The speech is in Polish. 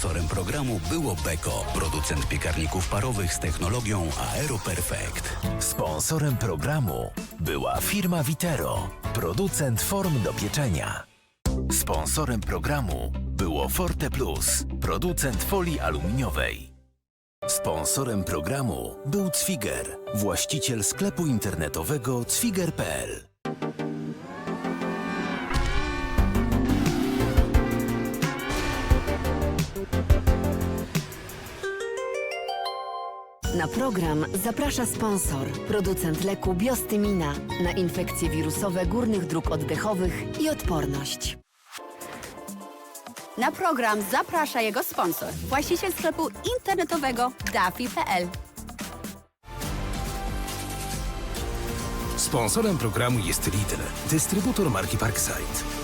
Sponsorem programu było Beko, producent piekarników parowych z technologią Aero Perfect. Sponsorem programu była firma Vitero, producent form do pieczenia. Sponsorem programu było Forte Plus, producent folii aluminiowej. Sponsorem programu był Cwiger, właściciel sklepu internetowego cwiger.pl. Na program zaprasza sponsor, producent leku Biostymina na infekcje wirusowe górnych dróg oddechowych i odporność. Na program zaprasza jego sponsor, właściciel sklepu internetowego dafi.pl. Sponsorem programu jest Lidl, dystrybutor marki Parkside.